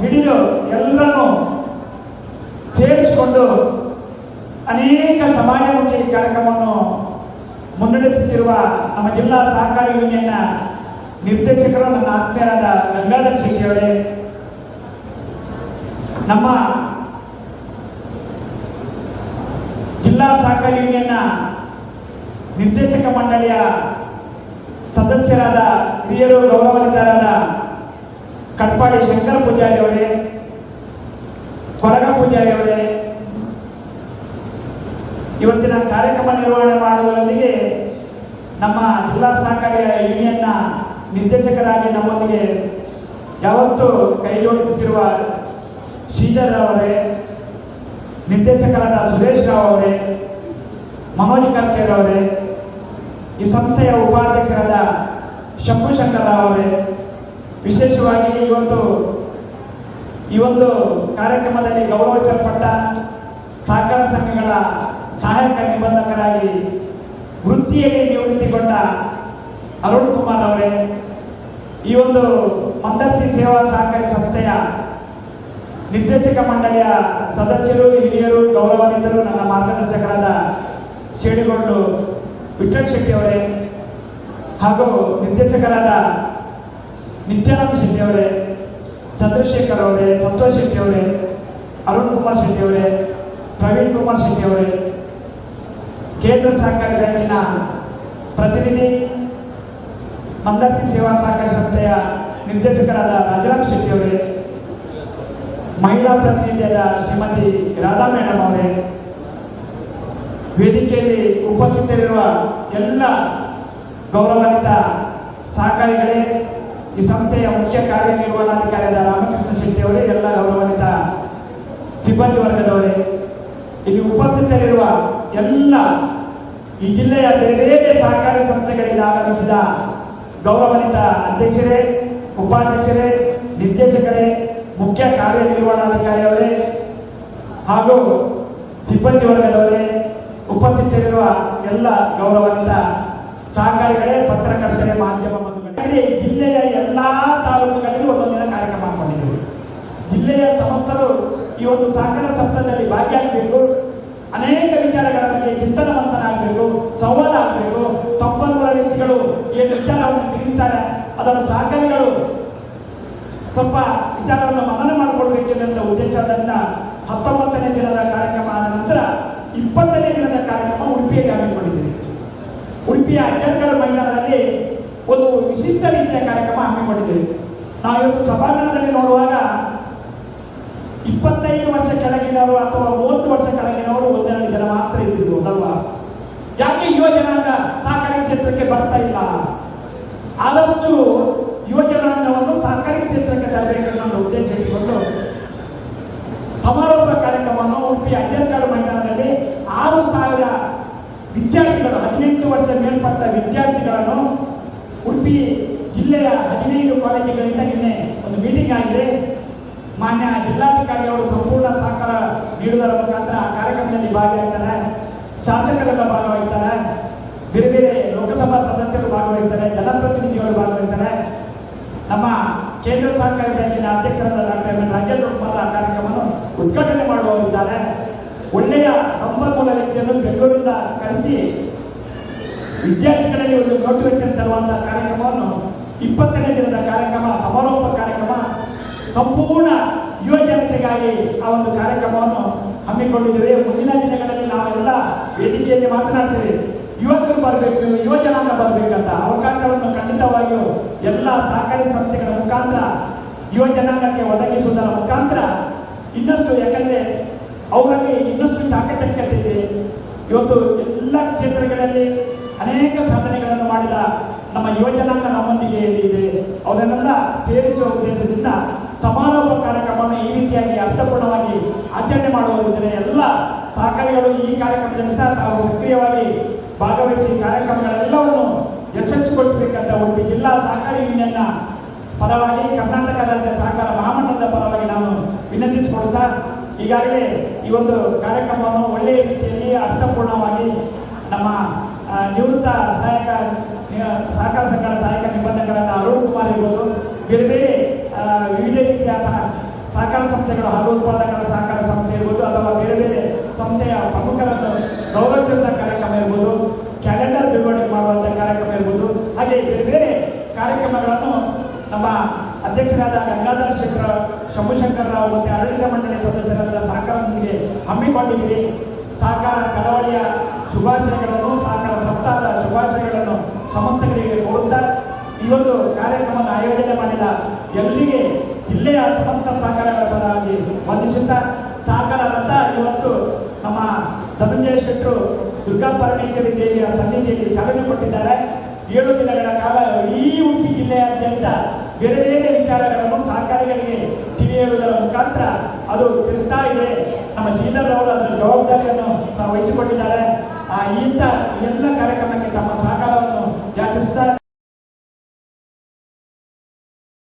ಹಿಡಿದು ಎಲ್ಲರನ್ನು ಸೇರಿಸಿಕೊಂಡು ಅನೇಕ ಸಮಾಜಮುಖಿ ಕಾರ್ಯಕ್ರಮವನ್ನು ಮುನ್ನಡೆಸುತ್ತಿರುವ ನಮ್ಮ ಜಿಲ್ಲಾ ಸಹಕಾರಿ ಯೂನಿಯನ್ನ ನಿರ್ದೇಶಕರು, ನನ್ನ ಆತ್ಮೀಯರಾದ ಗಂಗಾಧರ್ ಶೆಟ್ಟಿಯವರೇ ನಮ್ಮ ಜಿಲ್ಲಾ ಸಹಕಾರಿ ಯೂನಿಯನ್ನ ನಿರ್ದೇಶಕ ಮಂಡಳಿಯ ಸದಸ್ಯರಾದ ಹಿರಿಯರು ಗೌರವಾನ್ವಿತರಾದ ಕಟ್ಪಾಡಿ ಶಂಕರ ಪೂಜಾರಿ ಅವರೇ, ಕೊರಗ ಪೂಜಾರಿ ಅವರೇ, ಇವತ್ತಿನ ಕಾರ್ಯಕ್ರಮ ನಿರ್ವಹಣೆ ಮಾಡುವುದರೊಂದಿಗೆ ನಮ್ಮ ಜಿಲ್ಲಾ ಸಹಕಾರಿ ಯೂನಿಯನ್ನ ನಿರ್ದೇಶಕರಾಗಿ ನಮ್ಮೊಂದಿಗೆ ಯಾವತ್ತೂ ಕೈಜೋಡಿಸುತ್ತಿರುವ ಶ್ರೀಧರ್ ಅವರೇ ನಿರ್ದೇಶಕರಾದ ಸುರೇಶ್ ರಾವ್ ಅವರೇ ಮನೋಜ್ ಕರ್ಕೇರ್ ಅವರೇ, ಈ ಸಂಸ್ಥೆಯ ಉಪಾಧ್ಯಕ್ಷರಾದ ಶಂಭು ಶಂಕರ್ ರಾವ್ ಅವರೇ, ವಿಶೇಷವಾಗಿ ಇವತ್ತು, ಈ ಒಂದು ಕಾರ್ಯಕ್ರಮದಲ್ಲಿ ಗೌರವಿಸಲ್ಪಟ್ಟ ಸಹಕಾರ ಸಂಘಗಳ ಸಹಾಯಕ ನಿಬಂಧಕರಾಗಿ ವೃತ್ತಿಯಲ್ಲಿ ನಿವೃತ್ತಿಗೊಂಡ ಅರುಣ್ ಕುಮಾರ್ ಅವರೇ, ಈ ಒಂದು ಮಂದರ್ತಿ ಸೇವಾ ಸಹಕಾರಿ ಸಂಸ್ಥೆಯ ನಿರ್ದೇಶಕ ಮಂಡಳಿಯ ಸದಸ್ಯರು, ಹಿರಿಯರು ಗೌರವಾನ್ವಿತರು ನನ್ನ ಮಾರ್ಗದರ್ಶಕರಾದ ಶೇಡಿಗೊಂಡು ವಿಠಲ್ ಶೆಟ್ಟಿ ಅವರೇ ಹಾಗೂ ನಿರ್ದೇಶಕರಾದ ನಿತ್ಯಾನಂದ ಶೆಟ್ಟಿ ಅವರೇ, ಚಂದ್ರಶೇಖರ್ ಅವರೇ, ಸಂತೋಷ್ ಶೆಟ್ಟಿ ಅವರೇ, ಅರುಣ್ ಕುಮಾರ್ ಶೆಟ್ಟಿ ಅವರೇ, ಪ್ರವೀಣ್ ಕುಮಾರ್ ಶೆಟ್ಟಿ ಅವರೇ, ಕೇಂದ್ರ ಸಹಕಾರಿ ಬ್ಯಾಂಕಿನ ಪ್ರತಿನಿಧಿ, ಮಂದಾರ್ತಿ ಸೇವಾ ಸಹಕಾರಿ ಸಂಸ್ಥೆಯ ನಿರ್ದೇಶಕರಾದ ರಾಜರಾಮ್ ಶೆಟ್ಟಿ ಅವರೇ ಮಹಿಳಾ ಪ್ರತಿನಿಧಿಯಾದ ಶ್ರೀಮತಿ ರಾಧಾ ಮೇಡಮ್ ಅವರೇ, ವೇದಿಕೆಯಲ್ಲಿ ಉಪಸ್ಥಿತರಿರುವ ಎಲ್ಲ ಗೌರವಾನ್ವಿತ ಸಹಕಾರಿಗಳೇ, ಈ ಸಂಸ್ಥೆಯ ಮುಖ್ಯ ಕಾರ್ಯನಿರ್ವಹಣಾಧಿಕಾರಿಯಾದ ರಾಮಕೃಷ್ಣ ಶೆಟ್ಟಿ ಅವರೇ, ಎಲ್ಲ ಗೌರವಾನ್ವಿತ ಸಿಬ್ಬಂದಿ ವರ್ಗದವರೇ, ಇಲ್ಲಿ ಉಪಸ್ಥಿತರಿರುವ ಎಲ್ಲ ಈ ಜಿಲ್ಲೆಯ ಬೇರೆ ಬೇರೆ ಸಹಕಾರಿ ಸಂಸ್ಥೆಗಳಿಂದ ಆಗಮಿಸಿದ ಗೌರವಾನ್ವಿತ ಅಧ್ಯಕ್ಷರೇ, ಉಪಾಧ್ಯಕ್ಷರೇ, ನಿರ್ದೇಶಕರೇ ಮುಖ್ಯ ಕಾರ್ಯನಿರ್ವಹಣಾಧಿಕಾರಿಯವರೇ ಹಾಗೂ ಸಿಬ್ಬಂದಿ ವರ್ಗದವರೇ ಉಪಸ್ಥಿತರಿರುವ ಎಲ್ಲ ಗೌರವಾನ್ವಿತ ಸಹಕಾರಿಗಳೇ, ಪತ್ರಕರ್ತರೇ, ಮಾಧ್ಯಮ ಬಂಧುಗಳೇ, ಜಿಲ್ಲೆಯ ಎಲ್ಲಾ ತಾಲೂಕುಗಳಲ್ಲಿ ಒಂದೊಂದಿನ ಕಾರ್ಯಕ್ರಮ ಹಾಕೊಂಡಿದ್ದರು ಜಿಲ್ಲೆಯ ಸಮಸ್ತರು ಈ ಒಂದು ಸಹಕಾರ ಸಪ್ತಾಹದಲ್ಲಿ ಭಾಗಿಯಾಗಬೇಕು. ಅನೇಕ ವಿಚಾರಗಳ ಬಗ್ಗೆ ಚಿಂತನವಂತನಾಗಬೇಕು ಸಂವಾದ ಆಗಬೇಕು. ಸಂಪನ್ಮೂಲ ವ್ಯಕ್ತಿಗಳು ಏನು ವಿಚಾರವನ್ನು ತಿಳಿಸ್ತಾರೆ ಅದನ್ನು ಸಹಕಾರಿಗಳು ಸ್ವಲ್ಪ ವಿಚಾರವನ್ನು ಮನನ ಮಾಡಿಕೊಳ್ಬೇಕೆನ್ನುವಂಥ ಉದ್ದೇಶದನ್ನ ಹತ್ತೊಂಬತ್ತನೇ ದಿನದ ಕಾರ್ಯಕ್ರಮ ಆದ ನಂತರ ಇಪ್ಪತ್ತನೇ ದಿನದ ಕಾರ್ಯಕ್ರಮ ಉಡುಪಿಯಲ್ಲಿ ಹಮ್ಮಿಕೊಂಡಿದ್ದೀವಿ. ಉಡುಪಿಯ ಅಧ್ಯಕ್ಷರ ಮೈದಾನದಲ್ಲಿ ಒಂದು ವಿಶಿಷ್ಟ ರೀತಿಯ ಕಾರ್ಯಕ್ರಮ ಹಮ್ಮಿಕೊಂಡಿದ್ದೇವೆ. ನಾವು ಇವತ್ತು ಸಭಾಂಗಣದಲ್ಲಿ ನೋಡುವಾಗ ಇಪ್ಪತ್ತೈದು ವರ್ಷ ಕೆಳಗಿನವರು ಅಥವಾ ಮೂವತ್ತು ವರ್ಷ ಕೆಳಗಿನವರು ಒಂದೆರಡು ಜನ ಮಾತ್ರ ಇದ್ದಿದ್ದು, ಅಲ್ವಾ? ಯಾಕೆ ಯುವ ಜನಾಂಗ ಸಹಕಾರಿ ಕ್ಷೇತ್ರಕ್ಕೆ ಬರ್ತಾ ಇಲ್ಲ? ಆದಷ್ಟು ಯುವ ಜನಾಂಗವನ್ನು ತರಬೇಕೆನ್ನೋ ಒಂದು ಉದ್ದೇಶ ಇಟ್ಟುಕೊಂಡು ಸಮಾರೋಪ ಕಾರ್ಯಕ್ರಮವನ್ನು ಉಡುಪಿ ಅಜ್ಜರ್ಗಾಡು ಮೈದಾನದಲ್ಲಿ ಆರು ಸಾವಿರ ವಿದ್ಯಾರ್ಥಿಗಳು, ಹದಿನೆಂಟು ವರ್ಷ ಮೇಲ್ಪಟ್ಟ ವಿದ್ಯಾರ್ಥಿಗಳನ್ನು ಉಡುಪಿ ಜಿಲ್ಲೆಯ ಹದಿನೈದು ಕಾಲೇಜುಗಳಿಂದ ನಿನ್ನೆ ಒಂದು ಮೀಟಿಂಗ್ ಆಗಿದೆ. ಮಾನ್ಯ ಜಿಲ್ಲಾಧಿಕಾರಿ ಸಂಪೂರ್ಣ ಸಹಕಾರ ನೀಡುವುದರ ಮುಖಾಂತರ ಆ ಕಾರ್ಯಕ್ರಮದಲ್ಲಿ ಭಾಗಿಯಾಗ್ತಾರೆ. ಶಾಸಕರೆಲ್ಲ ಭಾಗವಹಿಸ್ತಾರೆ. ಬೇರೆ ಬೇರೆ ಲೋಕಸಭಾ ಸದಸ್ಯರು ಭಾಗವಹಿಸ್ತಾರೆ. ನಮ್ಮ ಕೇಂದ್ರ ಸಹಕಾರಿ ಬ್ಯಾಂಕಿನ ಅಧ್ಯಕ್ಷರಾದ ಡಾಕ್ಟರ್ ರಾಜೇಂದ್ರ ಕುಮಾರ್ ಕಾರ್ಯಕ್ರಮವನ್ನು ಉದ್ಘಾಟನೆ ಮಾಡುವವರಿದ್ದಾರೆ ಒಳ್ಳೆಯ ಸಂಪನ್ಮೂಲ ವ್ಯಕ್ತಿಯನ್ನು ಬೆಂಗಳೂರಿಂದ ಕರೆಸಿ ವಿದ್ಯಾರ್ಥಿಗಳಲ್ಲಿ ಒಂದು ಮೋಟಿವೇಶನ್ ತರುವಂತಹ ಕಾರ್ಯಕ್ರಮವನ್ನು ಇಪ್ಪತ್ತನೇ ದಿನದ ಕಾರ್ಯಕ್ರಮ, ಸಮಾರೋಪ ಕಾರ್ಯಕ್ರಮ, ಸಂಪೂರ್ಣ ಯುವಜನತೆಗಾಗಿ ಆ ಒಂದು ಕಾರ್ಯಕ್ರಮವನ್ನು ಹಮ್ಮಿಕೊಂಡಿದ್ದೇವೆ. ಮುಂದಿನ ದಿನಗಳಲ್ಲಿ ನಾವೆಲ್ಲ ವೇದಿಕೆಯಲ್ಲಿ ಮಾತನಾಡ್ತೇವೆ. ಯುವಕರು ಬರಬೇಕು ಯುವಜನಾಂಗ ಬರಬೇಕಂತ ಅವಕಾಶವನ್ನು ಖಂಡಿತವಾಗಿಯೂ ಎಲ್ಲ ಸಹಕಾರಿ ಸಂಸ್ಥೆಗಳ ಮುಖಾಂತರ, ಯುವಜನಾಂಗಕ್ಕೆ ಒದಗಿಸುವುದರ ಮುಖಾಂತರ ಇನ್ನಷ್ಟು ಯಾಕಂದ್ರೆ ಅವರಲ್ಲಿ ಇನ್ನಷ್ಟು ಚಾಕಚಕ್ಯತೆ ಇದೆ. ಇವತ್ತು ಎಲ್ಲ ಕ್ಷೇತ್ರಗಳಲ್ಲಿ ಅನೇಕ ಸಾಧನೆಗಳನ್ನು ಮಾಡಿದ ನಮ್ಮ ಯುವಜನಾಂಗ ನಮ್ಮೊಂದಿಗೆ ಇದೆ. ಅವರನ್ನೆಲ್ಲ ಸೇರಿಸುವ ಉದ್ದೇಶದಿಂದ ಸಮಾರೋಪ ಕಾರ್ಯಕ್ರಮವನ್ನು ಈ ರೀತಿಯಾಗಿ ಅರ್ಥಪೂರ್ಣವಾಗಿ ಆಚರಣೆ ಮಾಡುವುದರಿಂದ ಎಲ್ಲ ಸಹಕಾರಿಗಳು ಈ ಕಾರ್ಯಕ್ರಮದಲ್ಲಿ ಸಹ ತಾವು ಸಕ್ರಿಯವಾಗಿ ಭಾಗವಹಿಸಿ ಕಾರ್ಯಕ್ರಮಗಳೆಲ್ಲವನ್ನು ಯಶಸ್ವಿಗೊಳಿಸಬೇಕಂತ ಒಂದು ಜಿಲ್ಲಾ ಸಹಕಾರಿ ಯೂನಿಯನ್ನ ಪರವಾಗಿ ಕರ್ನಾಟಕ ರಾಜ್ಯ ಸಹಕಾರ ಮಹಾಮಂಡಲದ ಪರವಾಗಿ ನಾನು ವಿನಂತಿಸಿಕೊಳ್ಳುತ್ತಾ, ಈಗಾಗಲೇ ಈ ಒಂದು ಕಾರ್ಯಕ್ರಮವನ್ನು ಒಳ್ಳೆಯ ರೀತಿಯಲ್ಲಿ ಅರ್ಥಪೂರ್ಣವಾಗಿ ನಮ್ಮ ನಿವೃತ್ತ ಸಹಾಯಕ ಸಹಕಾರ ಸಂಘದ ಸಹಾಯಕ ನಿಬಂಧಕರಾದ ಅರುಣ್ ಕುಮಾರ್ ಇರ್ಬೋದು, ಬೇರೆ ಬೇರೆ ವಿವಿಧ ರೀತಿಯ ಸಹ- ಸಹಕಾರ ಸಂಸ್ಥೆಗಳು ಹಾಲು ಉತ್ಪಾದಕರ ಸಹಕಾರ ಸಂಸ್ಥೆ ಇರ್ಬೋದು, ಅಥವಾ ಬೇರೆ ಬೇರೆ ಸಂಸ್ಥೆಯ ಪ್ರಮುಖರನ್ನು ಗೌರವಿಸಿದ ಕಾರ್ಯಕ್ರಮ ಇರ್ಬೋದು ಕ್ಯಾಲೆಂಡರ್ ಬಿಡುಗಡೆ ಮಾಡುವಂಥ ಕಾರ್ಯಕ್ರಮ ಇರ್ಬೋದು ಹಾಗೆ ಬೇರೆ ಬೇರೆ ಕಾರ್ಯಕ್ರಮಗಳನ್ನು ನಮ್ಮ ಅಧ್ಯಕ್ಷರಾದ ಗಂಗಾಧರ ಶಂಕರ ಶಂಭುಶಂಕರ್ ರಾವ್ ಮತ್ತು ಆಡಳಿತ ಮಂಡಳಿ ಸದಸ್ಯರಾದ ಸಹಕಾರದೊಂದಿಗೆ ಹಮ್ಮಿಕೊಂಡಿದ್ದೀರಿ ಸಹಕಾರ ಕರಾವಳಿಯ ಶುಭಾಶಯಗಳನ್ನು, ಸಹಕಾರ ಸಪ್ತಾಹದ ಶುಭಾಶಯಗಳನ್ನು ಸಮಸ್ತಗಳಿಗೆ ಕೊಡುತ್ತಾ ಈ ಒಂದು ಕಾರ್ಯಕ್ರಮವನ್ನು ಆಯೋಜನೆ ಮಾಡಿದ ಎಲ್ಲಿಗೆ ಜಿಲ್ಲೆಯ ಸಮಸ್ತ ಸಹಕಾರಗಳ ಪರವಾಗಿ ವಂದಿಸುತ್ತಾ ಸಹಕಾರ ರಥ ಇವತ್ತು ನಮ್ಮ ಧನಂಜಯ ಶೆಟ್ಟರು ದುರ್ಗಾ ಪರಮೇಶ್ವರಿ ದೇವಿಯ ಸನ್ನಿಧಿಯಲ್ಲಿ ಚಾಲನೆ ಕೊಟ್ಟಿದ್ದಾರೆ. ಏಳು ದಿನಗಳ ಕಾಲ. ಈ ಉಡುಪಿ ಜಿಲ್ಲೆಯಾದ್ಯಂತ ಬೇರೆ ಬೇರೆ ವಿಚಾರಗಳನ್ನು ಸರ್ಕಾರಗಳಿಗೆ ತಿಳಿಯುವುದರ ಮುಖಾಂತರ ಅದು ತಿಳ್ತಾ ಇದೆ. ನಮ್ಮ ಶ್ರೀಧರ್ ಅವರು ಅದರ ಜವಾಬ್ದಾರಿಯನ್ನು ವಹಿಸಿಕೊಂಡಿದ್ದಾರೆ. ಇಂಥ ಎಲ್ಲ ಕಾರ್ಯಕ್ರಮಕ್ಕೆ ತಮ್ಮ ಸಹಕಾರವನ್ನು ಯಾಚಿಸ್ತಾ